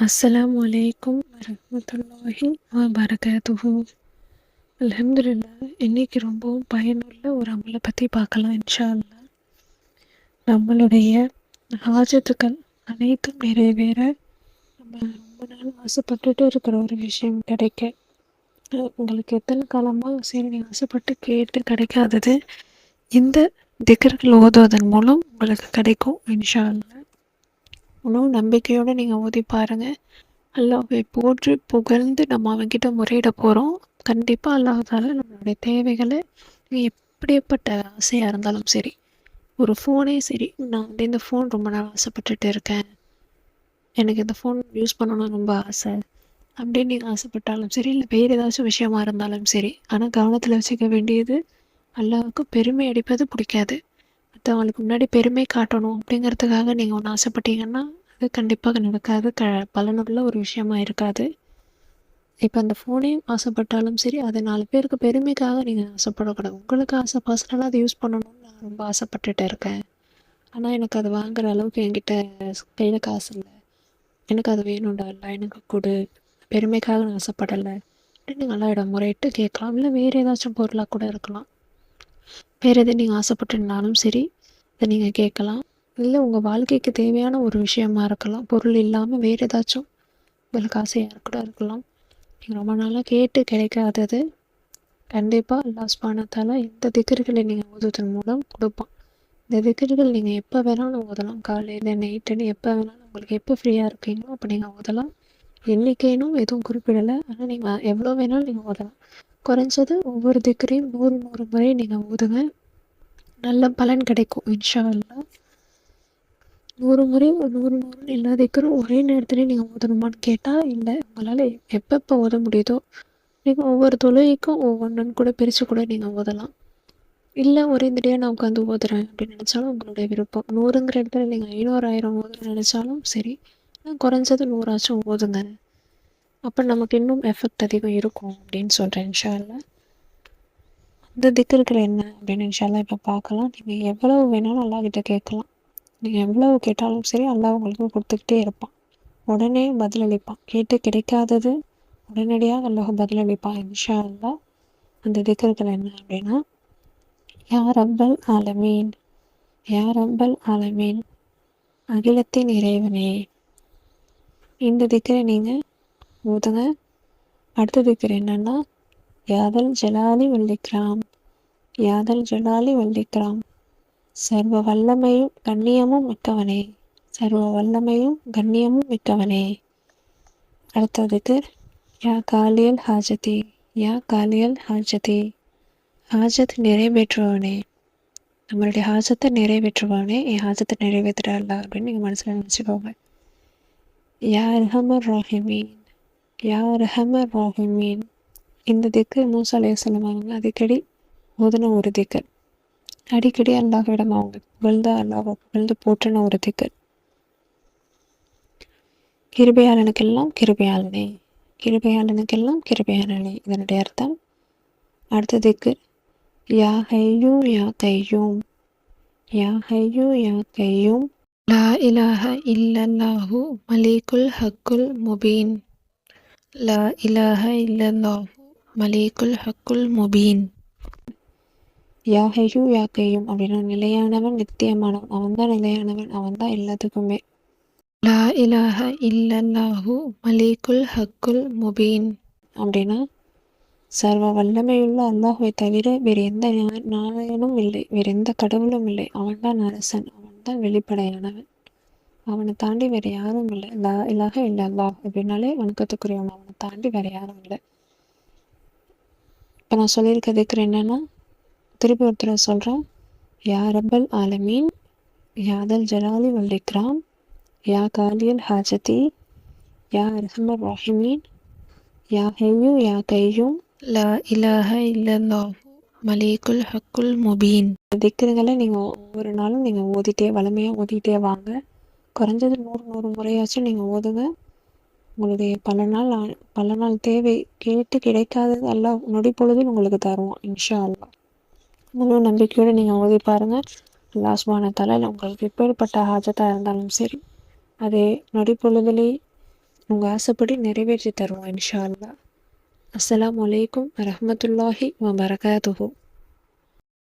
அஸ்லாம் வலைக்கும் வரமத்துல்லாஹி வபரகாத்துஹு அலமதுல்லா இன்னைக்கு ரொம்பவும் பயனுள்ள ஒரு அமலை பற்றி பார்க்கலாம் இன்ஷா நம்மளுடைய ஹாஜத்துக்கள் அனைத்தும் நிறைவேற நம்ம ரொம்ப நாள் ஆசைப்பட்டுட்டு இருக்கிற ஒரு விஷயம் கிடைக்க. உங்களுக்கு எத்தனை காலமாக சரி நீங்கள் ஆசைப்பட்டு கேட்டு கிடைக்காதது இந்த திக்கர்கள் ஓதுவதன் மூலம் உங்களுக்கு கிடைக்கும் இன்ஷா முழு நம்பிக்கையோடு நீங்கள் ஓதி பாருங்கள் அல்லாவை போற்றி புகழ்ந்து நம்ம அவன்கிட்ட முறையிட போகிறோம் கண்டிப்பாக அல்லாஹால நம்மளுடைய தேவைகளை எப்படிப்பட்ட ஆசையாக இருந்தாலும் சரி ஒரு ஃபோனே சரி நான் வந்து இந்த ஃபோன் ரொம்ப நாள் ஆசைப்பட்டுட்டு இருக்கேன். எனக்கு இந்த ஃபோன் யூஸ் பண்ணணும்னு ரொம்ப ஆசை. அப்படின்னு நீங்கள் ஆசைப்பட்டாலும் சரி இல்லை வேறு ஏதாச்சும் விஷயமா இருந்தாலும் சரி ஆனால் கவனத்தில் வச்சுக்க வேண்டியது அல்லாவுக்கு பெருமை அடிப்பது பிடிக்காது. மற்றவங்களுக்கு முன்னாடி பெருமை காட்டணும் அப்படிங்கிறதுக்காக நீங்கள் ஒன்று ஆசைப்பட்டீங்கன்னா அது கண்டிப்பாக நடக்காது. க பலனுள்ள ஒரு விஷயமா இருக்காது. இப்போ அந்த ஃபோனே ஆசைப்பட்டாலும் சரி அது நாலு பேருக்கு பெருமைக்காக நீங்கள் ஆசைப்படக்கூடாது. உங்களுக்கு ஆசை பர்சனலாக அதை யூஸ் பண்ணணும்னு நான் ரொம்ப ஆசைப்பட்டுட்டு இருக்கேன். ஆனால் எனக்கு அது வாங்குற அளவுக்கு என்கிட்ட கையில் காசு இல்லை. எனக்கு அது வேணும்டா இல்லை எனக்கு கொடு. பெருமைக்காக நான் ஆசைப்படலை. அப்படின்னு நல்லா இடம் முறையிட்டு கேட்கலாம். இல்லை வேறு ஏதாச்சும் பொருளாக கூட இருக்கலாம். வேறு எது நீங்கள் ஆசைப்பட்டுருந்தாலும் சரி அதை நீங்கள் கேட்கலாம். இல்லை உங்கள் வாழ்க்கைக்கு தேவையான ஒரு விஷயமா இருக்கலாம். பொருள் இல்லாமல் வேறு ஏதாச்சும் உங்களுக்கு ஆசையாக கூட இருக்கலாம். நீங்கள் ரொம்ப நாளாக கேட்டு கிடைக்காதது. கண்டிப்பாக அல்லாஹ் சுபானத்தால் இந்த திக்கர்களை நீங்கள் ஊதுவதன் மூலம் கொடுப்பான். இந்த திக்கர்கள் நீங்கள் எப்போ வேணாலும் ஊதலாம் காலையில் நைட்டுன்னு எப்போ வேணாலும் உங்களுக்கு எப்போ ஃப்ரீயாக இருக்கீங்களோ அப்போ நீங்கள் ஊதலாம் எண்ணிக்கைனும் எதுவும் குறிப்பிடலை. ஆனால் நீங்கள் எவ்வளோ வேணாலும் நீங்கள் ஊதலாம் குறைஞ்சது ஒவ்வொரு திக்கரையும் நூறு நூறு முறை நீங்கள் ஊதுங்க நல்ல பலன் கிடைக்கும் இன்ஷா நூறு முறை ஒரு நூறு நூறு எல்லா திக்கரும் ஒரே நேரத்துலேயே நீங்கள் ஓதணுமான்னு கேட்டால் இல்லை. உங்களால் எப்பப்போ ஓத முடியுதோ நீங்கள் ஒவ்வொரு தொழுகைக்கும் ஒவ்வொன்றுன்னு கூட பிரித்து கூட நீங்கள் ஓதலாம். இல்லை ஒரே தடையாக நான் உட்காந்து ஓதுறேன் அப்படின்னு நினச்சாலும் உங்களுடைய விருப்பம். நூறுங்கிற இடத்துல நீங்கள் ஐநூறு ஆயிரம் ஓதுறேன்னு நினச்சாலும் சரி ஆனால் குறைஞ்சது நூறாச்சும் ஓதுங்க. அப்போ நமக்கு இன்னும் எஃபெக்ட் அதிகம் இருக்கும் அப்படின்னு சொல்கிறேன் இன்ஷாவில் அந்த திக்கர்கள் என்ன அப்படின்னு இன்ஷால்லாம் இப்போ பார்க்கலாம். நீங்கள் எவ்வளவு வேணாலும் அல்லா கிட்ட கேட்கலாம். நீங்கள் எவ்வளவு கேட்டாலும் சரி அல்லாஹ் உங்களுக்கு கொடுத்துக்கிட்டே இருப்பான். உடனே பதிலளிப்பான் கேட்டு கிடைக்காதது உடனடியாக அல்லாஹ் பதிலளிப்பான் இன்ஷா அல்லா அந்த திக்கர்கள் என்ன அப்படின்னா யார் ரப்பல் ஆலமீன் யார் ரப்பல் ஆலமீன் அகிலத்தின் இறைவனே இந்த திக்கரை நீங்கள் ஊதுங்க. அடுத்த திக்கர் என்னன்னா யாதல் ஜலாலி வல்லிக்ராம் யாதல் ஜலாலி வல்லிக்ராம் சர்வ வல்லமையும் கண்ணியமும் மிக்கவனே. சர்வ வல்லமையும் கண்ணியமும் மிக்கவனே. அடுத்ததுக்கு யா காலியல் ஹாஜதி யா காலியல் ஹாஜதி. ஹாஜத் நிறைவேற்றுவனே நம்மளுடைய ஹாஜத்தை நிறைவேற்றுவானே என் ஹாஜத்தை நிறைவேற்றுறா அப்படின்னு நீங்கள் மனசில் நினச்சிக்கோங்க. யா ரஹமர் ராஹிமீன் யா ரஹமர் ராஹிமீன். இந்த திக்கு மூசா அலையம் அவங்க அடிக்கடி ஓதுன ஒரு திக்கர். அடிக்கடி அல்லாஹ்விடம் அவங்க புகழ்ந்து அல்லாஹ் புகழ்ந்து போற்றின ஒரு திக்கர். கிருபையாளனுக்கெல்லாம் கிருபையாளனே கிருபையாளனுக்கெல்லாம் கிருபையாளனே. இதனுடைய அர்த்தம் அடுத்த திக்கு யா ஹையூ யா கையூம் யா ஹையூ யா கையூம். லா இலாஹ இல்லல்லாஹு மலீக்குல் ஹக்குல் முபீன். லா இலாஹ இல்லல்லாஹு மலீக்குல் ஹக்குல் முபீன். யாகையும் யாக்கையும் அப்படின்னா நிலையானவன் நித்தியமானவன். அவன் தான் நிலையானவன் அவன் தான் எல்லாத்துக்குமே. லா இலாஹ இல்லல்லாஹு மலீக்குல் ஹக்குல் முபீன். அப்படின்னா சர்வ வல்லமையுள்ள அல்லாஹுவை தவிர வேறு எந்த நாராயணும் இல்லை வேறு எந்த கடவுளும் இல்லை. அவன்தான் அரசன் அவன்தான் வெளிப்படையானவன். அவனை தாண்டி வேற யாரும் இல்லை. லா இலாக இல்ல அல்லாஹ் அப்படின்னாலே வணக்கத்துக்குரியவன். அவனை தாண்டி வேற யாரும் இல்லை. இப்போ நான் சொல்லியிருக்க இருக்கிற என்னன்னா திருப்பி ஒருத்தர் சொல்கிறேன் யா ரப்பல் ஆலமீன் யாதல் ஜலாலி வல் இக்ராம் யா காலியல் ஹாஜதி யா ரஹமர் ராஹிமீன் யா ஹையூ யா கையூம். லா இலாஹ இல்லல்லாஹு மலீக்குல் ஹக்குல் முபீன். திக்ருங்களை நீங்கள் ஒவ்வொரு நாளும் நீங்கள் ஓதிட்டே வளமையாக ஓதிட்டே வாங்க. குறைஞ்சது நூறு நூறு முறையாச்சும் நீங்கள் ஓதுங்க. உங்களுடைய பல நாள் பல நாள் தேவை கேட்டு கிடைக்காதது எல்லாம் நொடி பொழுதில் உங்களுக்கு தருவோம் இன்ஷா அல்லாஹ். முழு நம்பிக்கையோடு நீங்கள் ஓதி பாருங்கள் அல்லாஹ் சுபானத்தால் உங்களுக்கு எப்பேற்பட்ட ஹாஜத்தாக இருந்தாலும் சரி அதே நொடி உங்கள் ஆசைப்படி நிறைவேற்றி தருவோம் இன்ஷா அல்லா அஸ்லாம் வலைக்கும் வரஹ்மத்துல்லாஹி வபரகாத்துஹு.